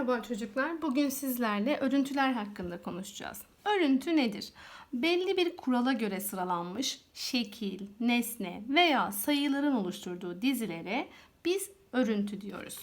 Merhaba çocuklar. Bugün sizlerle örüntüler hakkında konuşacağız. Örüntü nedir? Belli bir kurala göre sıralanmış şekil, nesne veya sayıların oluşturduğu dizilere biz örüntü diyoruz.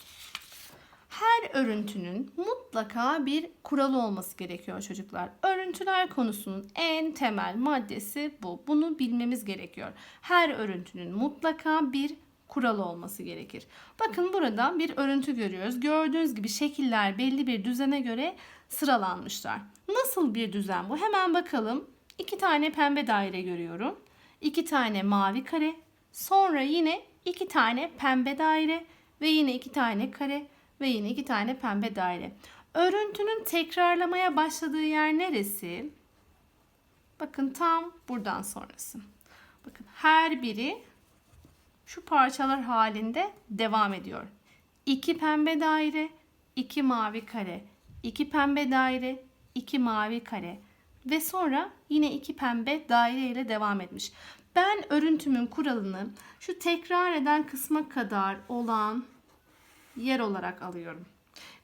Her örüntünün mutlaka bir kuralı olması gerekiyor çocuklar. Örüntüler konusunun en temel maddesi bu. Bunu bilmemiz gerekiyor. Her örüntünün mutlaka bir kuralı olması gerekir. Bakın burada bir örüntü görüyoruz. Gördüğünüz gibi şekiller belli bir düzene göre sıralanmışlar. Nasıl bir düzen bu? Hemen bakalım. İki tane pembe daire görüyorum. İki tane mavi kare. Sonra yine iki tane pembe daire ve yine iki tane kare ve yine iki tane pembe daire. Örüntünün tekrarlamaya başladığı yer neresi? Bakın tam buradan sonrası. Bakın her biri şu parçalar halinde devam ediyor. İki pembe daire, iki mavi kare, iki pembe daire, iki mavi kare ve sonra yine iki pembe daire ile devam etmiş. Ben örüntümün kuralını şu tekrar eden kısma kadar olan yer olarak alıyorum.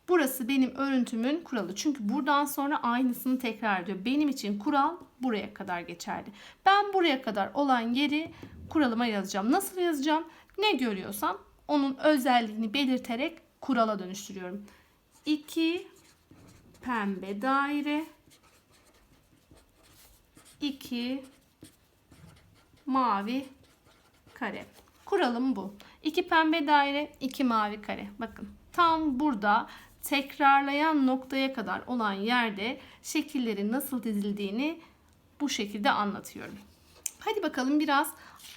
Burası benim örüntümün kuralı. Çünkü buradan sonra aynısını tekrar ediyor. Benim için kural buraya kadar geçerli. Ben buraya kadar olan yeri kuralıma yazacağım. Nasıl yazacağım? Ne görüyorsam onun özelliğini belirterek kurala dönüştürüyorum. 2 pembe daire 2 mavi kare. Kuralım bu. 2 pembe daire, 2 mavi kare. Bakın tam burada tekrarlayan noktaya kadar olan yerde şekillerin nasıl dizildiğini bu şekilde anlatıyorum. Hadi bakalım biraz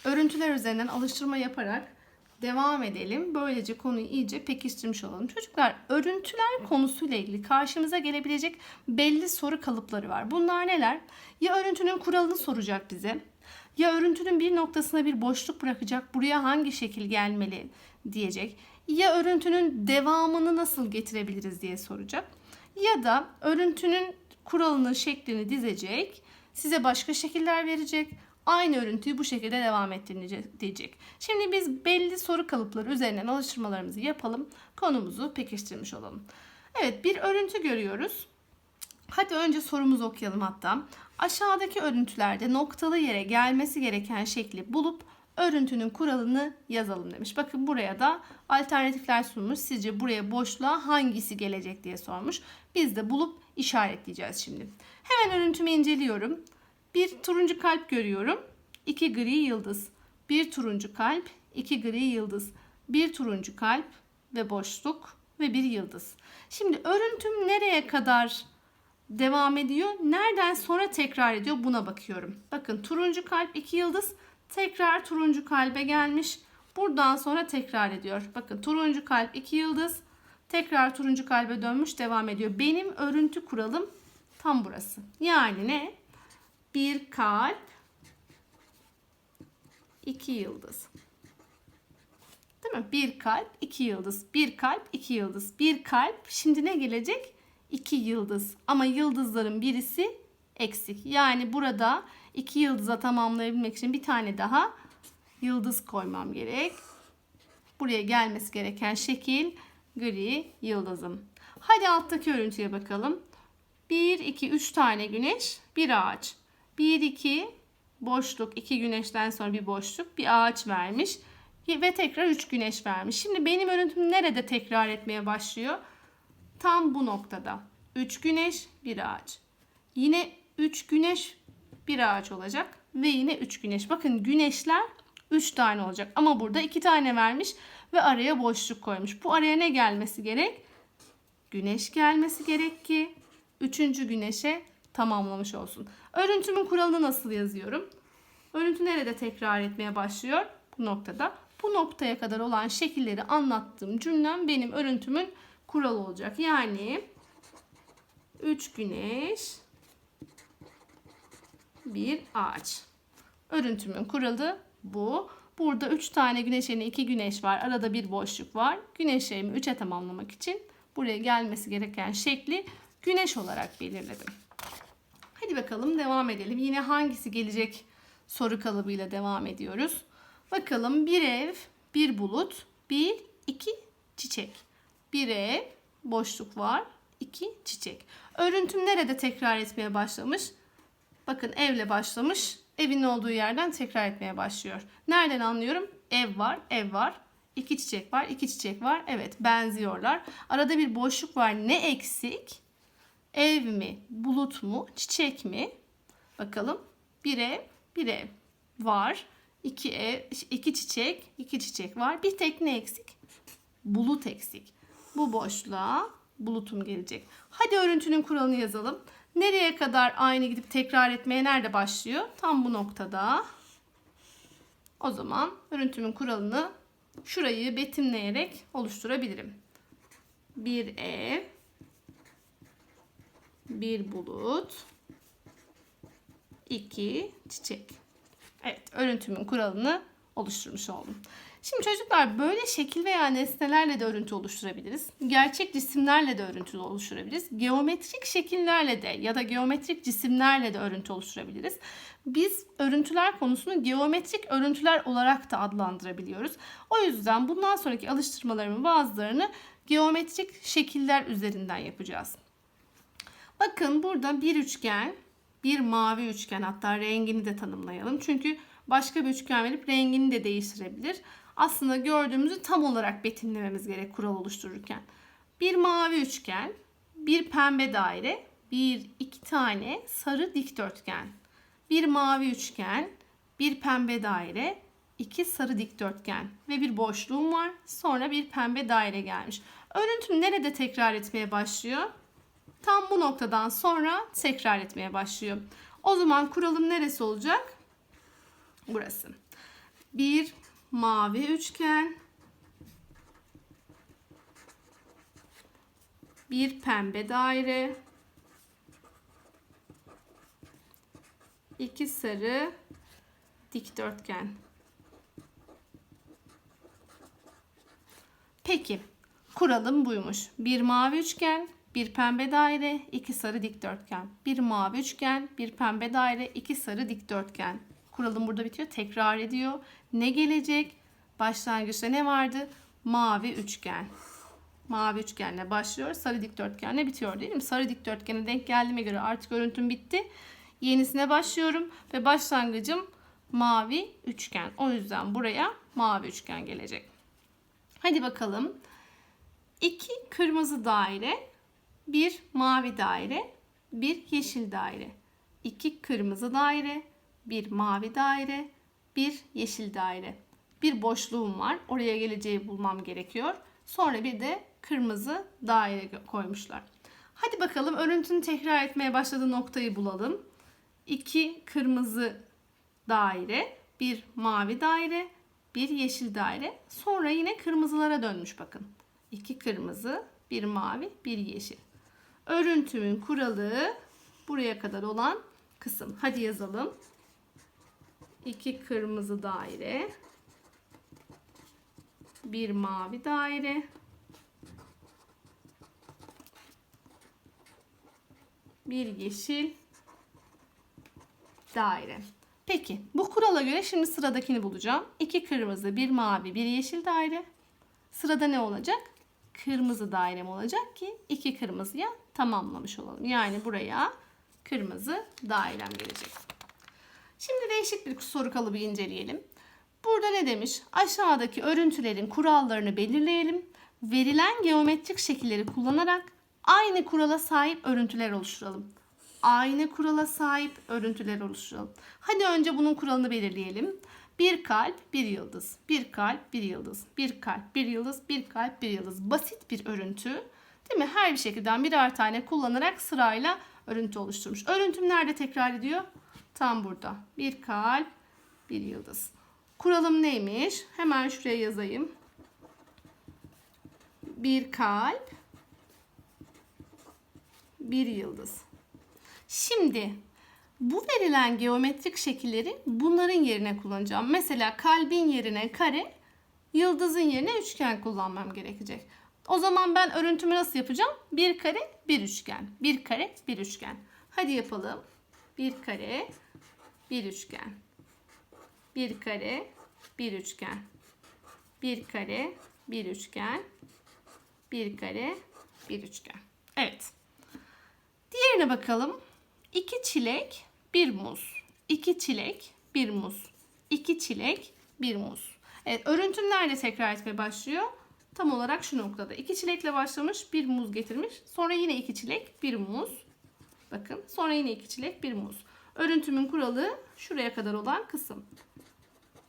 örüntüler üzerinden alıştırma yaparak devam edelim. Böylece konuyu iyice pekiştirmiş olalım. Çocuklar örüntüler konusuyla ilgili karşımıza gelebilecek belli soru kalıpları var. Bunlar neler? Ya örüntünün kuralını soracak bize. Ya örüntünün bir noktasına bir boşluk bırakacak. Buraya hangi şekil gelmeli diyecek. Ya örüntünün devamını nasıl getirebiliriz diye soracak. Ya da örüntünün kuralını, şeklini dizecek. Size başka şekiller verecek aynı örüntüyü bu şekilde devam ettirecek. Şimdi biz belli soru kalıpları üzerinden alıştırmalarımızı yapalım. Konumuzu pekiştirmiş olalım. Evet bir örüntü görüyoruz. Hadi önce sorumuzu okuyalım hatta. Aşağıdaki örüntülerde noktalı yere gelmesi gereken şekli bulup örüntünün kuralını yazalım demiş. Bakın buraya da alternatifler sunmuş. Sizce buraya boşluğa hangisi gelecek diye sormuş. Biz de bulup işaretleyeceğiz şimdi. Hemen örüntümü inceliyorum. Bir turuncu kalp görüyorum. İki gri yıldız. Bir turuncu kalp, iki gri yıldız. Bir turuncu kalp ve boşluk ve bir yıldız. Şimdi örüntüm nereye kadar devam ediyor? Nereden sonra tekrar ediyor? Buna bakıyorum. Bakın turuncu kalp iki yıldız. Tekrar turuncu kalbe gelmiş. Buradan sonra tekrar ediyor. Bakın turuncu kalp iki yıldız. Tekrar turuncu kalbe dönmüş devam ediyor. Benim örüntü kuralım tam burası. Yani ne? bir kalp, iki yıldız. Değil mi? Bir kalp, iki yıldız. Bir kalp, iki yıldız. Bir kalp. Şimdi ne gelecek? İki yıldız. Ama yıldızların birisi eksik. Yani burada iki yıldıza tamamlayabilmek için bir tane daha yıldız koymam gerek. Buraya gelmesi gereken şekil gri yıldızım. Hadi alttaki örüntüye bakalım. 1, 2, 3 tane güneş, bir ağaç. 1, 2 boşluk, 2 güneşten sonra bir boşluk, bir ağaç vermiş. Ve tekrar 3 güneş vermiş. Şimdi benim örüntüm nerede tekrar etmeye başlıyor? Tam bu noktada. 3 güneş, bir ağaç. Yine 3 güneş, bir ağaç olacak. Ve yine 3 güneş. Bakın güneşler 3 tane olacak. Ama burada 2 tane vermiş ve araya boşluk koymuş. Bu araya ne gelmesi gerek? Güneş gelmesi gerek ki 3. güneşe tamamlamış olsun. Örüntümün kuralını nasıl yazıyorum? Örüntü nerede tekrar etmeye başlıyor? Bu noktada. Bu noktaya kadar olan şekilleri anlattığım cümlem benim örüntümün kuralı olacak. Yani 3 güneş bir ağaç. Örüntümün kuralı bu. Burada 3 tane güneş yerine 2 güneş var. Arada bir boşluk var. Güneşlerimi 3'e tamamlamak için buraya gelmesi gereken şekli güneş olarak belirledim. Hadi bakalım devam edelim. Yine hangisi gelecek soru kalıbıyla devam ediyoruz. Bakalım bir ev, bir bulut, bir, iki çiçek. Bir ev, boşluk var. 2 çiçek. Örüntüm nerede tekrar etmeye başlamış? Bakın evle başlamış. Evin olduğu yerden tekrar etmeye başlıyor. Nereden anlıyorum? Ev var, ev var. İki çiçek var, iki çiçek var. Evet, benziyorlar. Arada bir boşluk var. Ne eksik? Ev mi, bulut mu, çiçek mi? Bakalım. Bir ev, bir ev var. İki ev, iki çiçek, iki çiçek var. Bir tek ne eksik? Bulut eksik. Bu boşluğa bulutum gelecek. Hadi örüntünün kuralını yazalım. Nereye kadar aynı gidip tekrar etmeye nerede başlıyor? Tam bu noktada. O zaman örüntümün kuralını şurayı betimleyerek oluşturabilirim. Bir ev, bir bulut, iki çiçek. Evet, örüntümün kuralını oluşturmuş oldum. Şimdi çocuklar böyle şekil veya nesnelerle de örüntü oluşturabiliriz. Gerçek cisimlerle de örüntü oluşturabiliriz. Geometrik şekillerle de ya da geometrik cisimlerle de örüntü oluşturabiliriz. Biz örüntüler konusunu geometrik örüntüler olarak da adlandırabiliyoruz. O yüzden bundan sonraki alıştırmalarımın bazılarını geometrik şekiller üzerinden yapacağız. Bakın burada bir üçgen, bir mavi üçgen hatta rengini de tanımlayalım. Çünkü başka bir üçgen verip rengini de değiştirebilir. Aslında gördüğümüzü tam olarak betimlememiz gerek kural oluştururken. Bir mavi üçgen, bir pembe daire, bir iki tane sarı dikdörtgen. Bir mavi üçgen, bir pembe daire, iki sarı dikdörtgen ve bir boşluğum var. Sonra bir pembe daire gelmiş. Örüntüm nerede tekrar etmeye başlıyor? Tam bu noktadan sonra tekrar etmeye başlıyor. O zaman kuralım neresi olacak? Burası. Bir mavi üçgen. Bir pembe daire. iki sarı dikdörtgen. Peki, kuralım buymuş. Bir mavi üçgen, bir pembe daire, iki sarı dikdörtgen. Bir mavi üçgen, bir pembe daire, iki sarı dikdörtgen. Kuralım burada bitiyor. Tekrar ediyor. Ne gelecek? Başlangıçta ne vardı? Mavi üçgen. Mavi üçgenle başlıyor. Sarı dikdörtgenle bitiyor değil mi? Sarı dikdörtgene denk geldiğime göre artık örüntüm bitti. Yenisine başlıyorum ve başlangıcım mavi üçgen. O yüzden buraya mavi üçgen gelecek. Hadi bakalım. İki kırmızı daire, bir mavi daire, bir yeşil daire. İki kırmızı daire, bir mavi daire, bir yeşil daire. Bir boşluğum var. Oraya geleceği bulmam gerekiyor. Sonra bir de kırmızı daire koymuşlar. Hadi bakalım örüntünün tekrar etmeye başladığı noktayı bulalım. İki kırmızı daire, bir mavi daire, bir yeşil daire. Sonra yine kırmızılara dönmüş bakın. İki kırmızı, bir mavi, bir yeşil. Örüntümün kuralı buraya kadar olan kısım. Hadi yazalım. İki kırmızı daire, bir mavi daire, bir yeşil daire. Peki bu kurala göre şimdi sıradakini bulacağım. İki kırmızı, bir mavi, bir yeşil daire. Sırada ne olacak? Kırmızı dairem olacak ki iki kırmızıya tamamlamış olalım. Yani buraya kırmızı dairem gelecek. Şimdi değişik bir soru kalıbı inceleyelim. Burada ne demiş? Aşağıdaki örüntülerin kurallarını belirleyelim. Verilen geometrik şekilleri kullanarak aynı kurala sahip örüntüler oluşturalım aynı kurala sahip örüntüler oluşturalım. Hadi önce bunun kuralını belirleyelim. Bir kalp, bir yıldız. Bir kalp, bir yıldız. Bir kalp, bir yıldız. Bir kalp, bir yıldız. Basit bir örüntü. Değil mi? Her bir şekilden birer tane kullanarak sırayla örüntü oluşturmuş. Örüntüm nerede tekrar ediyor? Tam burada. Bir kalp, bir yıldız. Kuralım neymiş? Hemen şuraya yazayım. Bir kalp, bir yıldız. Şimdi bu verilen geometrik şekilleri bunların yerine kullanacağım. Mesela kalbin yerine kare, yıldızın yerine üçgen kullanmam gerekecek. O zaman ben örüntümü nasıl yapacağım? Bir kare, bir üçgen. Bir kare, bir üçgen. Hadi yapalım. Bir kare, bir üçgen. Bir kare, bir üçgen. Bir kare, bir üçgen. Bir kare, bir üçgen. Evet. Diğerine bakalım. 2 çilek, bir muz. 2 çilek, bir muz. 2 çilek, bir muz. Evet, örüntüm nerede tekrar etmeye başlıyor? Tam olarak şu noktada. 2 çilekle başlamış, bir muz getirmiş. Sonra yine 2 çilek, bir muz. Bakın, sonra yine 2 çilek, bir muz. Örüntümün kuralı şuraya kadar olan kısım.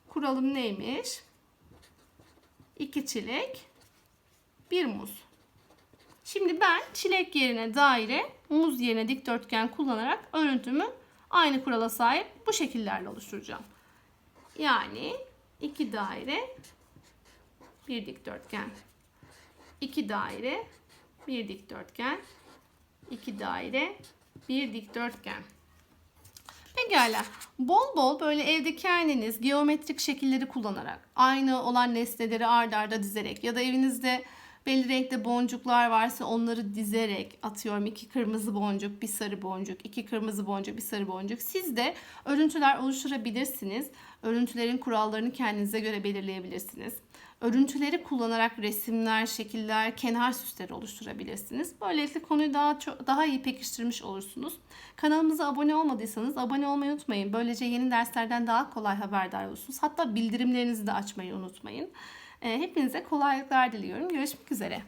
Kuralım neymiş? 2 çilek, bir muz. Şimdi ben çilek yerine daire, muz yerine dikdörtgen kullanarak örüntümü aynı kurala sahip bu şekillerle oluşturacağım. Yani iki daire, bir dikdörtgen. iki daire, bir dikdörtgen. iki daire, bir dikdörtgen. Pekala. Bol bol böyle evde kendiniz geometrik şekilleri kullanarak aynı olan nesneleri ard arda dizerek ya da evinizde belli renkte boncuklar varsa onları dizerek atıyorum iki kırmızı boncuk, bir sarı boncuk, iki kırmızı boncuk, bir sarı boncuk. Siz de örüntüler oluşturabilirsiniz. Örüntülerin kurallarını kendinize göre belirleyebilirsiniz. Örüntüleri kullanarak resimler, şekiller, kenar süsleri oluşturabilirsiniz. Böylelikle konuyu daha çok, daha iyi pekiştirmiş olursunuz. Kanalımıza abone olmadıysanız abone olmayı unutmayın. Böylece yeni derslerden daha kolay haberdar olursunuz. Hatta bildirimlerinizi de açmayı unutmayın. Ee, Hepinize kolaylıklar diliyorum. Görüşmek üzere.